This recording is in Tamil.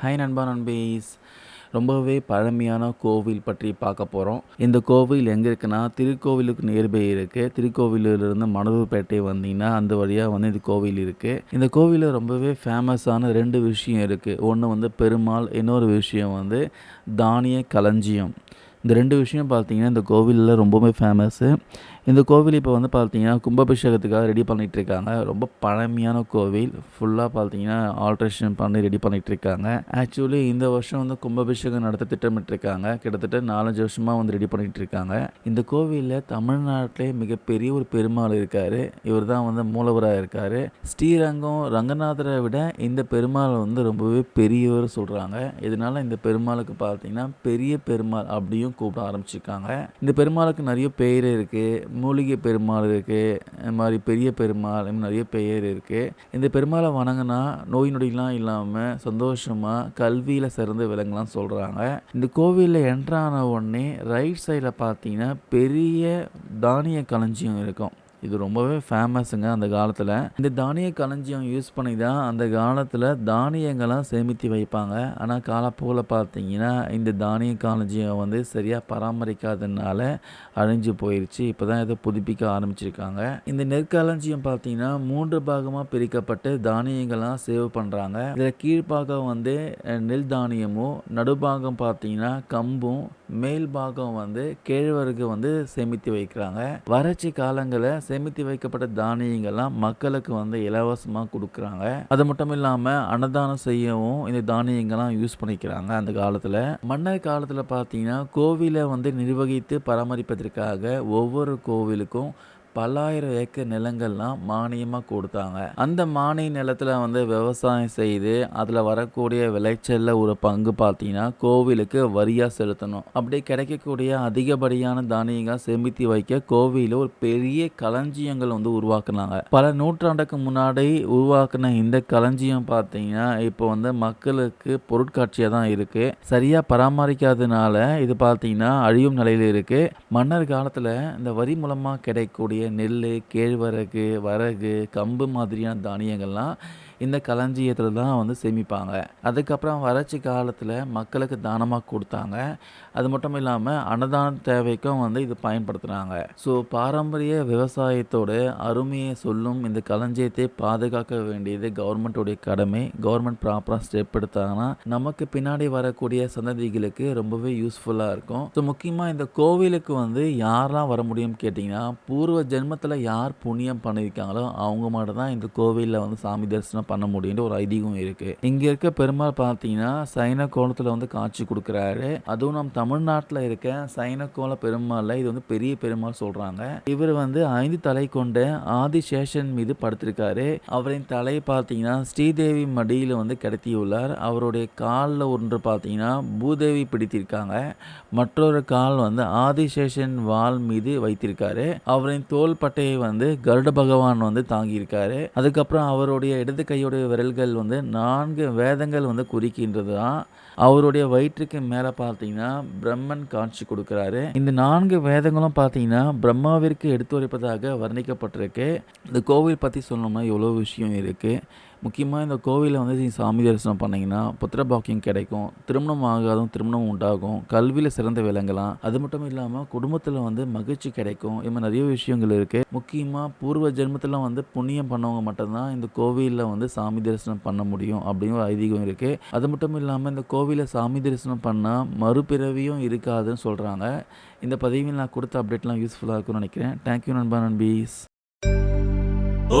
ஹாய் நண்பா நண்பீஸ். ரொம்பவே பழமையான கோவில் பற்றி பார்க்க போகிறோம் இந்த கோவில் எங்கே இருக்குன்னா திருக்கோவிலுக்கு நியர்பை இருக்குது திருக்கோவிலிருந்து மணவூர்பேட்டை வந்தீங்கன்னா அந்த வழியாக வந்து இந்த கோவில் இருக்குது இந்த கோவிலில் ரொம்பவே ஃபேமஸான ரெண்டு விஷயம் இருக்குது ஒன்று வந்து பெருமாள் இன்னொரு விஷயம் வந்து தானிய களஞ்சியம். இந்த ரெண்டு விஷயம் பார்த்தீங்கன்னா இந்த கோவிலில் ரொம்பவே ஃபேமஸ்ஸு இந்த கோவில் இப்போ வந்து பார்த்தீங்கன்னா கும்பாபிஷேகத்துக்காக ரெடி பண்ணிகிட்டு இருக்காங்க ரொம்ப பழமையான கோவில். ஃபுல்லாக பார்த்தீங்கன்னா ஆல்ட்ரேஷன் பண்ணி ரெடி பண்ணிகிட்டு இருக்காங்க ஆக்சுவலி இந்த வருஷம் வந்து கும்பாபிஷேகம் நடத்த திட்டமிட்டிருக்காங்க. கிட்டத்தட்ட நாலஞ்சு வருஷமாக வந்து ரெடி பண்ணிகிட்டு இருக்காங்க இந்த கோவிலில் தமிழ்நாட்டிலே மிகப்பெரிய ஒரு பெருமாள் இருக்கார். இவர் தான் வந்து மூலவராக இருக்கார். ஸ்ரீரங்கம் ரங்கநாதரை விட இந்த பெருமாள் வந்து ரொம்பவே பெரியவர் சொல்கிறாங்க இதனால இந்த பெருமாளுக்கு பார்த்தீங்கன்னா பெரிய பெருமாள் அப்படியும் கூப்பிட ஆரம்பிச்சிருக்காங்க. இந்த பெருமாளுக்கு நிறைய பெயர் இருக்குது மூலிகை பெருமாள் இருக்குது இந்த மாதிரி பெரிய பெருமாள் நிறைய பெயர் இருக்குது இந்த பெருமாளை வணங்கினா நோய் நொடிலாம் இல்லாமல் சந்தோஷமாக கல்வியில் சிறந்து விளங்கலாம் சொல்கிறாங்க இந்த கோவிலில் என்ட்ரான உடனே ரைட் சைடில் பார்த்தீங்கன்னா பெரிய தானிய களஞ்சியம் இருக்கும். இது ரொம்பவே ஃபேமஸுங்க அந்த காலத்தில். இந்த தானிய களஞ்சியம் யூஸ் பண்ணி தான் அந்த காலத்தில் தானியங்களாம் சேமித்து வைப்பாங்க. ஆனால் காலப்போல் பார்த்தீங்கன்னா இந்த தானிய களஞ்சியம் வந்து சரியாக பராமரிக்காததுனால அழிஞ்சு போயிடுச்சு இப்போ தான் இதை புதுப்பிக்க ஆரம்பிச்சிருக்காங்க. இந்த நெற்களஞ்சியம் பார்த்தீங்கன்னா மூன்று பாகமாக பிரிக்கப்பட்டு தானியங்கள்லாம் சேவ் பண்ணுறாங்க இதில் கீழ்ப்பாகம் வந்து நெல் தானியமும் நடுபாகம் பார்த்தீங்கன்னா கம்பும் மேல் பாகம் வந்து கேழ்வரகு வந்து சேமித்து வைக்கிறாங்க. வறட்சி காலங்களில் சேமித்து வைக்கப்பட்ட தானியங்கள்லாம் மக்களுக்கு வந்து இலவசமாக கொடுக்குறாங்க. அது மட்டும் இல்லாமல் அன்னதானம் செய்யவும் இந்த தானியங்கள்லாம் யூஸ் பண்ணிக்கிறாங்க அந்த காலத்தில். மன்னர் காலத்தில் பார்த்தீங்கன்னா கோவிலை வந்து நிர்வகித்து பராமரிப்பதற்காக ஒவ்வொரு கோவிலுக்கும் பல்லாயிரம் ஏக்கர் நிலங்கள்லாம் மானியமாக கொடுத்தாங்க. அந்த மானிய நிலத்தில் வந்து விவசாயம் செய்து அதில் வரக்கூடிய விளைச்சலில் ஒரு பங்கு பார்த்தீங்கன்னா கோவிலுக்கு வரியாக செலுத்தணும். அப்படி கிடைக்கக்கூடிய அதிகப்படியான தானியங்கள் சேமித்து வைக்க கோவிலில் ஒரு பெரிய களஞ்சியங்கள் வந்து உருவாக்குனாங்க. பல நூற்றாண்டுக்கு முன்னாடி உருவாக்குன இந்த களஞ்சியம் பார்த்தீங்கன்னா இப்போ வந்து மக்களுக்கு பொருட்காட்சியாக தான் இருக்குது சரியாக பராமரிக்காதனால இது பார்த்தீங்கன்னா அழியும் நிலையில் இருக்குது மன்னர் காலத்தில் இந்த வரி மூலமாக கிடைக்கக்கூடிய நெல் கேழ்வரகு வரகு கம்பு மாதிரியான தானியங்கள்லாம் இந்த களஞ்சியத்தில் தான் வந்து சேமிப்பாங்க. அதுக்கப்புறம் வறட்சி காலத்தில் மக்களுக்கு தானமாக கொடுத்தாங்க. அது மட்டும் இல்லாமல் அன்னதான தேவைக்கும் வந்து இது பயன்படுத்துகிறாங்க ஸோ பாரம்பரிய விவசாயத்தோட அருமையை சொல்லும் இந்த களஞ்சியத்தை பாதுகாக்க வேண்டியது கவர்மெண்ட்டுடைய கடமை. கவர்மெண்ட் ப்ராப்பராக ஸ்டெப் எடுத்தாங்கன்னா நமக்கு பின்னாடி வரக்கூடிய சந்ததிகளுக்கு ரொம்பவே யூஸ்ஃபுல்லாக இருக்கும். ஸோ முக்கியமாக இந்த கோவிலுக்கு வந்து யாரெல்லாம் வர முடியும்னு கேட்டிங்கன்னா பூர்வ ஜென்மத்தில் யார் புண்ணியம் பண்ணியிருக்காங்களோ அவங்க மட்டும் தான் இந்த கோவிலில் வந்து சாமி தரிசனம் பண்ண முடியும்னு ஒரு ஐதீகம் இருக்குது இங்கே இருக்க பெருமாள் பார்த்தீங்கன்னா சைன கோலத்தில் வந்து காட்சி கொடுக்குறாரு. அதுவும் நம்ம தமிழ்நாட்டில் இருக்க சைன கோல பெருமாளில் இது வந்து பெரிய பெருமாள் சொல்கிறாங்க இவர் வந்து ஐந்து தலை கொண்ட ஆதிசேஷன் மீது படுத்திருக்காரு. அவரின் தலை பார்த்தீங்கன்னா ஸ்ரீதேவி மடியில் வந்து கிடத்தியுள்ளார். அவருடைய காலில் ஒன்று பார்த்தீங்கன்னா பூதேவி பிடித்திருக்காங்க. மற்றொரு கால் வந்து ஆதிசேஷன் வால் மீது வைத்திருக்காரு. அவரின் தோள் பட்டையை வந்து கருட பகவான் வந்து தாங்கியிருக்காரு. அதுக்கப்புறம் அவருடைய இடது கையுடைய விரல்கள் வந்து நான்கு வேதங்கள் வந்து குறிக்கின்றது தான். அவருடைய வயிற்றுக்கு மேலே பார்த்தீங்கன்னா பிரம்மன் காட்சி கொடுக்குறாரு. இந்த நான்கு வேதங்களும் பார்த்தீங்கன்னா பிரம்மாவிற்கு எடுத்துரைப்பதாக வர்ணிக்கப்பட்டிருக்கு. இந்த கோவில் பற்றி சொல்லணும்னா எவ்வளோ விஷயம் இருக்குது முக்கியமாக இந்த கோவிலில் வந்து நீங்கள் சாமி தரிசனம் பண்ணிங்கன்னா புத்திர பாக்கியம் கிடைக்கும் திருமணம் ஆகாதும் திருமணம் உண்டாகும் கல்வியில் சிறந்த விளங்கலாம் அது மட்டும் இல்லாமல் குடும்பத்தில் வந்து மகிழ்ச்சி கிடைக்கும். இது மாதிரி நிறைய விஷயங்கள் இருக்குது முக்கியமாக பூர்வ ஜென்மத்தில் வந்து புண்ணியம் பண்ணவங்க மட்டும்தான் இந்த கோவிலில் வந்து சாமி தரிசனம் பண்ண முடியும் அப்படின்னு ஒரு ஐதீகம் இருக்குது அது மட்டும் இல்லாமல் இந்த கோவிலில் சாமி தரிசனம் பண்ணால் மறுபிறவியும் இருக்காதுன்னு சொல்கிறாங்க இந்த பதிவில் நான் கொடுத்த அப்டேட்லாம் யூஸ்ஃபுல்லாக இருக்கும்னு நினைக்கிறேன். தேங்க்யூ நண்பா நண்பீஸ். ஓ